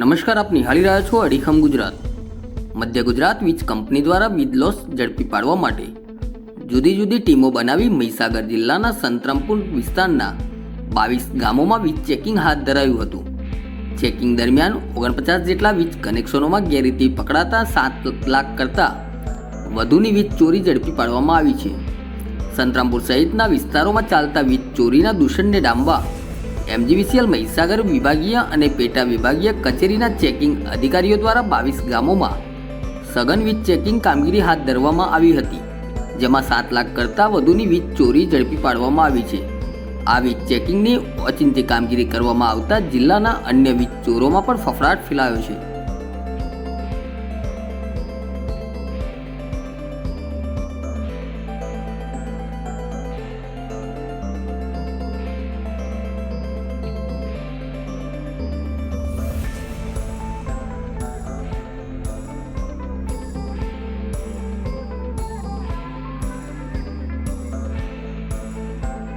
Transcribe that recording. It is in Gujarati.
નમસ્કાર, આપ નિહાળી રહ્યા છો અડીખમ ગુજરાત. મધ્ય ગુજરાત વીજ કંપની દ્વારા વીજ લોસ ઝડપી પાડવા માટે જુદી જુદી ટીમો બનાવી મહીસાગર જિલ્લાના સંતરામપુર વિસ્તારના બાવીસ ગામોમાં વીજ ચેકિંગ હાથ ધરાયું હતું. ચેકિંગ દરમિયાન ઓગણપચાસ જેટલા વીજ કનેક્શનોમાં ગેરરીતિ પકડાતા સાત લાખ કરતાં વધુની વીજ ચોરી ઝડપી પાડવામાં આવી છે. સંતરામપુર સહિતના વિસ્તારોમાં ચાલતા વીજ ચોરીના દૂષણને ડામવા એમજીવીસીએલ મહિસાગર વિભાગીય અને પેટા વિભાગીય કચેરીના ચેકિંગ અધિકારીઓ દ્વારા બાવીસ ગામોમાં સઘન વીજ ચેકિંગ કામગીરી હાથ ધરવામાં આવી હતી, જેમાં સાત લાખ કરતાં વધુની વીજ ચોરી ઝડપી પાડવામાં આવી છે. આ વીજ ચેકિંગની ઓચિંતી કામગીરી કરવામાં આવતા જિલ્લાના અન્ય વીજ ચોરોમાં પણ ફફડાટ ફેલાયો છે.